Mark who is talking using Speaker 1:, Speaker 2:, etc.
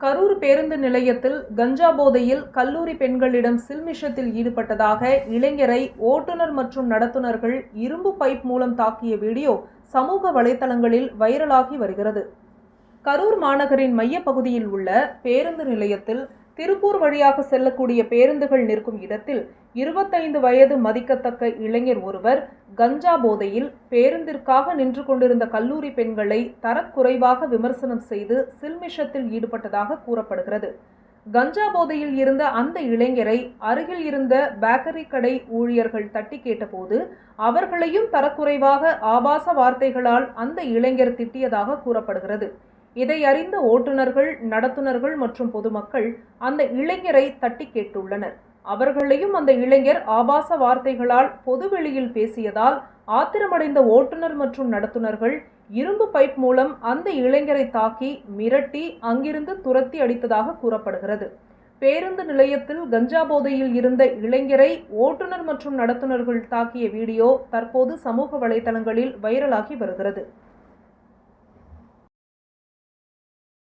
Speaker 1: கரூர் பேருந்து நிலையத்தில் கஞ்சா போதையில் கல்லூரி பெண்களிடம் சில்மிஷத்தில் ஈடுபட்டதாக இளைஞரை ஓட்டுநர் மற்றும் நடத்துனர்கள் இரும்பு பைப் மூலம் தாக்கிய வீடியோ சமூக வலைதளங்களில் வைரலாகி வருகிறது. கரூர் மாநகரின் மையப்பகுதியில் உள்ள பேருந்து நிலையத்தில் திருப்பூர் வழியாக செல்லக்கூடிய பேருந்துகள் நிற்கும் இடத்தில் இருபத்தைந்து வயது மதிக்கத்தக்க இளைஞர் ஒருவர் கஞ்சா போதையில் பேருந்திற்காக நின்று கொண்டிருந்த கல்லூரி பெண்களை தரக்குறைவாக விமர்சனம் செய்து சில்மிஷத்தில் ஈடுபட்டதாக கூறப்படுகிறது. கஞ்சா போதையில் இருந்த அந்த இளைஞரை அருகில் இருந்த பேக்கரி கடை ஊழியர்கள் தட்டி கேட்டபோது அவர்களையும் தரக்குறைவாக ஆபாச வார்த்தைகளால் அந்த இளைஞர் திட்டியதாக கூறப்படுகிறது. இதை அறிந்த ஓட்டுநர்கள் நடத்துனர்கள் மற்றும் பொதுமக்கள் அந்த இளைஞரை தட்டி கேட்டுள்ளனர். அவர்களையும் அந்த இளைஞர் ஆபாச வார்த்தைகளால் பொதுவெளியில் பேசியதால் ஆத்திரமடைந்த ஓட்டுநர் மற்றும் நடத்துனர்கள் இரும்பு பைப் மூலம் அந்த இளைஞரை தாக்கி மிரட்டி அங்கிருந்து துரத்தி அடித்ததாக கூறப்படுகிறது. பேருந்து நிலையத்தில் கஞ்சா போதையில் இருந்த இளைஞரை ஓட்டுநர் மற்றும் நடத்துனர்கள் தாக்கிய வீடியோ தற்போது சமூக வலைதளங்களில் வைரலாகி வருகிறது.